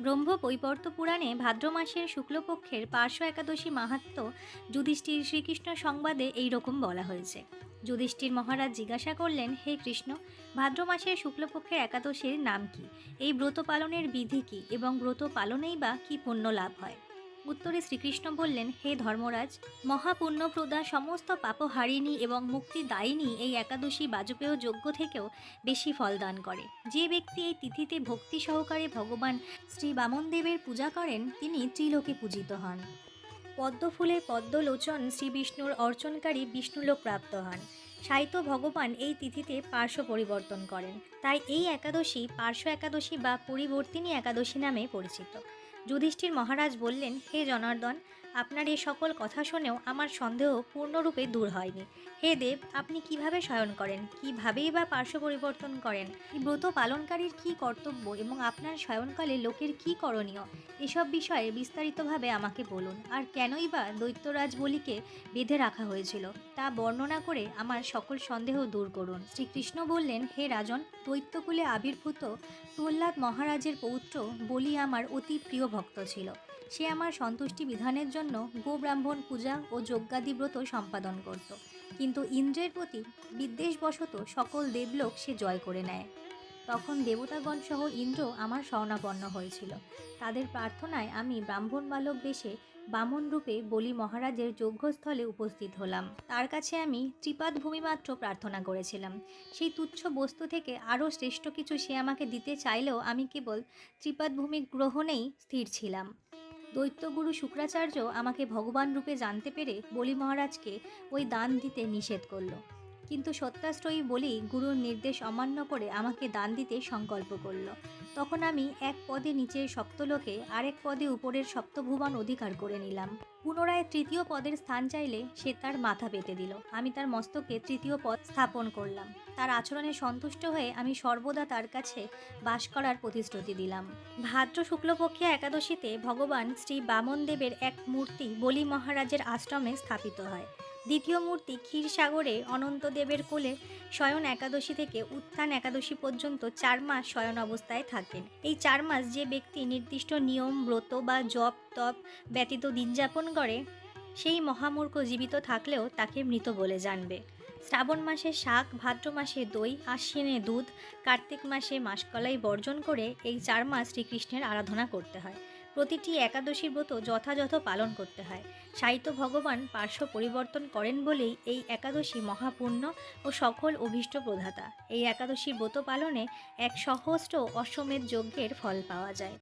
ব্রহ্ম বৈবর্ত পুরাণে ভাদ্র মাসের শুক্লপক্ষের পার্শ্ব একাদশী মাহাত্ম যুধিষ্ঠির শ্রীকৃষ্ণ সংবাদে এই রকম বলা হয়েছে। যুধিষ্ঠির মহারাজ জিজ্ঞাসা করলেন, হে কৃষ্ণ, ভাদ্র মাসের শুক্লপক্ষের একাদশীর নাম কি? এই ব্রত পালনের বিধি কি? এবং ব্রত পালনেই বা কি পুণ্য লাভ হয়? উত্তরে শ্রীকৃষ্ণ বললেন, হে ধর্মরাজ, মহাপুণ্যপ্রদা সমস্ত পাপহারিণী এবং মুক্তিদায়িনী এই একাদশী বাজপেয় যোগ্য থেকেও বেশি ফল দান করে। যে ব্যক্তি এই তিথিতে ভক্তি সহকারে ভগবান শ্রী বামনদেবের পূজা করেন, তিনি ত্রিলোকে পূজিত হন। পদ্মফুলে পদ্মলোচন শ্রী বিষ্ণুর অর্চনকারী বিষ্ণুলোক প্রাপ্ত হন। সাহিত্য ভগবান এই তিথিতে পার্শ্ব পরিবর্তন করেন। তাই এই একাদশী পার্শ্ব একাদশী বা পরিবর্তিনী একাদশী নামে পরিচিত। যুধিষ্ঠির মহারাজ বললেন, হে জনার্দন, আপনার এই সকল কথা শুনেও আমার সন্দেহ পূর্ণরূপে দূর হয়নি। হে দেব, আপনি কীভাবে শয়ন করেন? কিভাবেই বা পার্শ্ব পরিবর্তন করেন? ব্রত পালনকারীর কি কর্তব্য এবং আপনার শয়নকালে লোকের কি করণীয়? এসব বিষয়ে বিস্তারিতভাবে আমাকে বলুন। আর কেনই বা দৈত্যরাজ বলিকে বেঁধে রাখা হয়েছিল, তা বর্ণনা করে আমার সকল সন্দেহ দূর করুন। শ্রীকৃষ্ণ বললেন, হে রাজন, দৈত্যকুলে আবির্ভূত প্রহ্লাদ মহারাজের পৌত্র বলি আমার অতি প্রিয় ভক্ত ছিল। সে আমার সন্তুষ্টি বিধানের জন্য গোব্রাহ্মণ পূজা ও যজ্ঞাদিব্রত সম্পাদন করত। কিন্তু ইন্দ্রের প্রতি বিদ্বেষবশত সকল দেবলোক সে জয় করে নেয়। তখন দেবতাগণ সহ ইন্দ্র আমার শরণাপন্ন হয়েছিল। তাদের প্রার্থনায় আমি ব্রাহ্মণ বালক বেশে বামন রূপে বলি মহারাজের যজ্ঞস্থলে উপস্থিত হলাম। তার কাছে আমি ত্রিপাদ ভূমি মাত্র প্রার্থনা করেছিলাম। সেই তুচ্ছ বস্তু থেকে আরও শ্রেষ্ঠ কিছু সে আমাকে দিতে চাইলেও আমি কেবল ত্রিপাদ ভূমি গ্রহণেই স্থির ছিলাম। দৈত্যগুরু শুক্রাচার্য আমাকে ভগবান রূপে জানতে পেরে বলি মহারাজকে ওই দান দিতে নিষেধ করল। কিন্তু সত্যাশ্রয়ী বলি গুরুর নির্দেশ অমান্য করে আমাকে দান দিতে সংকল্প করল। তখন আমি এক পদে নিচের সপ্তলোকে আরেক পদে উপরের সপ্তভুবন অধিকার করে নিলাম। পুনরায় তৃতীয় পদের স্থান চাইলে সে তার মাথা পেতে দিল। আমি তার মস্তকে তৃতীয় পদ স্থাপন করলাম। তার আচরণে সন্তুষ্ট হয়ে আমি সর্বদা তার কাছে বাস করার প্রতিশ্রুতি দিলাম। ভাদ্র শুক্লপক্ষিয়া একাদশীতে ভগবান শ্রী বামনদেবের এক মূর্তি বলি মহারাজের আশ্রমে স্থাপিত হয়। দ্বিতীয় মূর্তি ক্ষীরসাগরে অনন্তদেবের কোলে শয়ন একাদশী থেকে উত্থান একাদশী পর্যন্ত চার মাস শয়ন অবস্থায় থাকেন। এই চার মাস যে ব্যক্তি নির্দিষ্ট নিয়ম, ব্রত বা জপ, তপ ব্যতীত দিন যাপন করে, সেই মহামূর্খ জীবিত থাকলেও তাকে মৃত বলে জানবে। শ্রাবণ মাসে শাক, ভাদ্র মাসে দই, আশ্বিনে দুধ, কার্তিক মাসে মাসকলাই বর্জন করে এই চার মাস শ্রীকৃষ্ণের আরাধনা করতে হয়। প্রতিটি একাদশীর ব্রত যথাযথ পালন করতে হয়। সাহিত্য ভগবান পার্শ্ব পরিবর্তন করেন বলেই এই একাদশী মহাপূর্ণ ও সকল অভীষ্ট প্রধাতা। এই একাদশীর ব্রত পালনে এক সহস্র অশ্বমেধ যজ্ঞের ফল পাওয়া যায়।